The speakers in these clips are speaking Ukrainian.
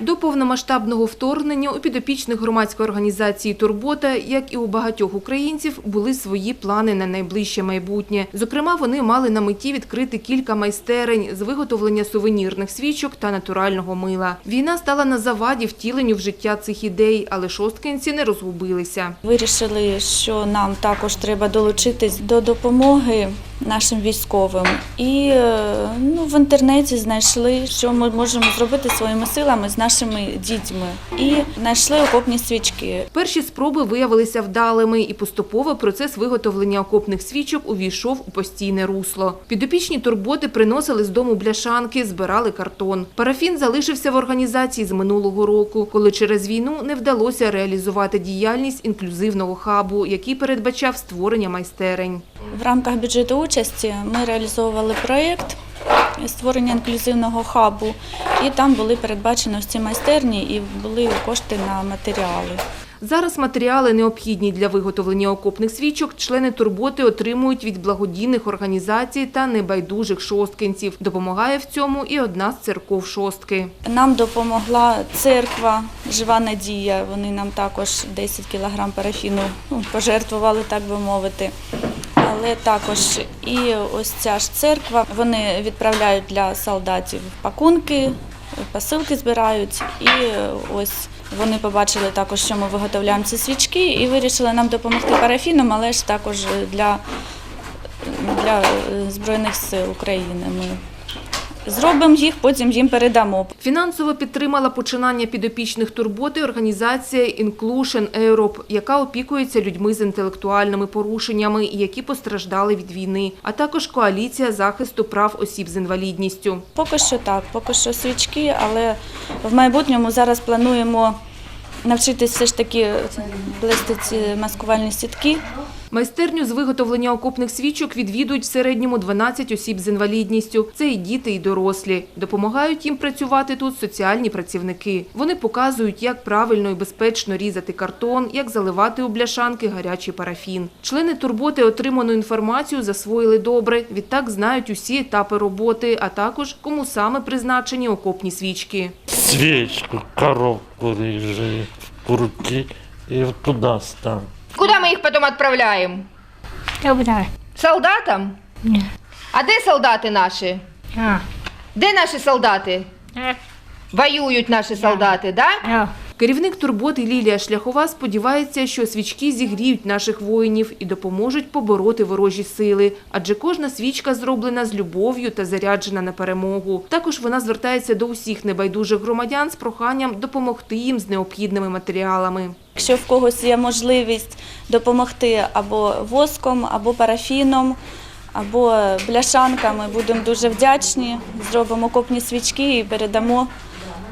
До повномасштабного вторгнення у підопічних громадської організації Турбота, як і у багатьох українців, були свої плани на найближче майбутнє. Зокрема, вони мали на меті відкрити кілька майстерень з виготовлення сувенірних свічок та натурального мила. Війна стала на заваді втіленню в життя цих ідей, але шосткинці не розгубилися. Вирішили, що нам також треба долучитись до допомоги нашим військовим. І е, ну, в інтернеті знайшли, що ми можемо зробити своїми силами з нашими дітьми. І знайшли окопні свічки. Перші спроби виявилися вдалими, і поступово процес виготовлення окопних свічок увійшов у постійне русло. Підопічні турботи приносили з дому бляшанки, збирали картон. Парафін залишився в організації з минулого року, коли через війну не вдалося реалізувати діяльність інклюзивного хабу, який передбачав створення майстерень. В рамках бюджету участі ми реалізовували проєкт створення інклюзивного хабу, і там були передбачені ці майстерні і були кошти на матеріали. Зараз матеріали, необхідні для виготовлення окопних свічок, члени турботи отримують від благодійних організацій та небайдужих шосткинців. Допомагає в цьому і одна з церков шостки. Нам допомогла церква Жива Надія. Вони нам також 10 кілограм парафіну ну, пожертвували, так би мовити. Але також і ось ця ж церква. Вони відправляють для солдатів пакунки, посилки збирають. І ось вони побачили також, що ми виготовляємо ці свічки, і вирішили нам допомогти парафіном, але ж також для, для Збройних сил України. Ми зробимо їх, потім їм передамо. Фінансово підтримала починання підопічних турботи організація Inclusion Europe, яка опікується людьми з інтелектуальними порушеннями, які постраждали від війни, а також коаліція захисту прав осіб з інвалідністю. Поки що так, поки що свічки, але в майбутньому зараз плануємо навчитись все ж таки плести ці маскувальні сітки. Майстерню з виготовлення окопних свічок відвідують в середньому 12 осіб з інвалідністю. Це і діти, і дорослі. Допомагають їм працювати тут соціальні працівники. Вони показують, як правильно і безпечно різати картон, як заливати у бляшанки гарячий парафін. Члени турботи отриману інформацію засвоїли добре. Відтак знають усі етапи роботи, а також кому саме призначені окопні свічки. свечку, коробку режи в курки и вот туда ставь. Куда мы их потом отправляем? Добре. Солдатам? Ні. А де солдати наші? А. Де наші солдати? Е. Воюють наші солдати, да? А. Керівник турботи Лілія Шляхова сподівається, що свічки зігріють наших воїнів і допоможуть побороти ворожі сили, адже кожна свічка зроблена з любов'ю та заряджена на перемогу. Також вона звертається до усіх небайдужих громадян з проханням допомогти їм з необхідними матеріалами. Якщо в когось є можливість допомогти або воском, або парафіном, або бляшанками, будемо дуже вдячні. Зробимо копні свічки і передамо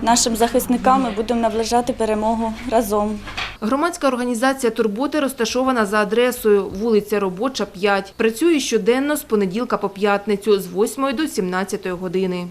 нашим захисникам і будемо наближати перемогу разом. Громадська організація «Турбота» розташована за адресою вулиця Робоча, 5. Працює щоденно з понеділка по п'ятницю з 8 до 17 години.